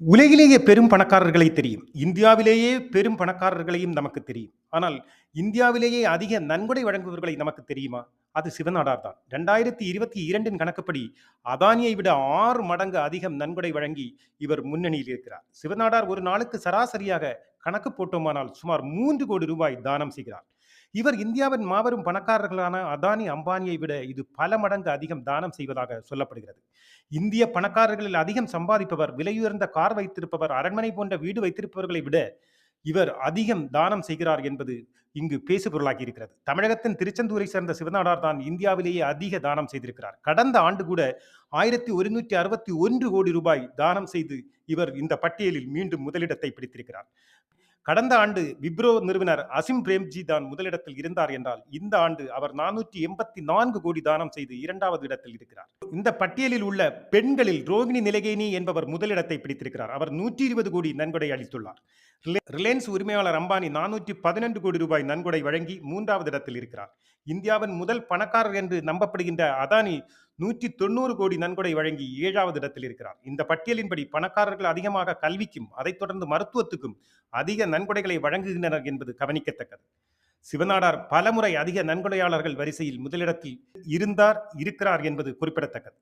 உலகிலேயே பெரும் பணக்காரர்களை தெரியும். இந்தியாவிலேயே பெரும் பணக்காரர்களையும் நமக்கு தெரியும். ஆனால் இந்தியாவிலேயே அதிக நன்கொடை வழங்குபவர்களை நமக்கு தெரியுமா? அது சிவநாடார் தான். 2022ன் கணக்குப்படி அதானியை விட ஆறு மடங்கு அதிகம் நன்கொடை வழங்கி இவர் முன்னணியில் இருக்கிறார். சிவநாடார் ஒரு நாளுக்கு சராசரியாக கணக்கு போட்டோமானால் சுமார் மூன்று கோடி ரூபாய் தானம் செய்கிறார். இவர் இந்தியாவின் மாபெரும் பணக்காரர்களான அதானி, அம்பானியை விட இது பல மடங்கு அதிகம் தானம் செய்வதாக சொல்லப்படுகிறது. இந்திய பணக்காரர்களில் அதிகம் சம்பாதிப்பவர், விலையுயர்ந்த கார் வைத்திருப்பவர், அரண்மனை போன்ற வீடு வைத்திருப்பவர்களை விட இவர் அதிகம் தானம் செய்கிறார் என்பது இங்கு பேசுபொருளாகி இருக்கிறது. தமிழகத்தின் திருச்செந்தூரை சேர்ந்த சிவநாடார் தான் இந்தியாவிலேயே அதிக தானம் செய்திருக்கிறார். கடந்த ஆண்டு கூட 1161 கோடி ரூபாய் தானம் செய்து இவர் இந்த பட்டியலில் மீண்டும் முதலிடத்தை பிடித்திருக்கிறார். கடந்த ஆண்டு விப்ரோ நிறுவனர் அசிம் பிரேம்ஜி தான் முதலிடத்தில் இருந்தார் என்றால், இந்த ஆண்டு அவர் 484 கோடி தானம் செய்து இரண்டாவது இடத்தில் இருக்கிறார். இந்த பட்டியலில் உள்ள பெண்களில் ரோகிணி நிலகேனி என்பவர் முதலிடத்தை பிடித்திருக்கிறார். அவர் 120 கோடி நன்கொடை அளித்துள்ளார். ரிலையன்ஸ் உரிமையாளர் அம்பானி 412 கோடி ரூபாய் நன்கொடை வழங்கி மூன்றாவது இடத்தில் இருக்கிறார். இந்தியாவின் முதல் பணக்காரர் என்று நம்பப்படுகின்ற அதானி 190 கோடி நன்கொடை வழங்கி ஏழாவது இடத்தில் இருக்கிறார். இந்த பட்டியலின்படி பணக்காரர்கள் அதிகமாக கல்விக்கும், அதைத் தொடர்ந்து மருத்துவத்துக்கும் அதிக நன்கொடைகளை வழங்குகின்றனர் என்பது கவனிக்கத்தக்கது. சிவநாடார் பலமுறை அதிக நன்கொடையாளர்கள் வரிசையில் முதலிடத்தில் இருந்தார், இருக்கிறார் என்பது குறிப்பிடத்தக்கது.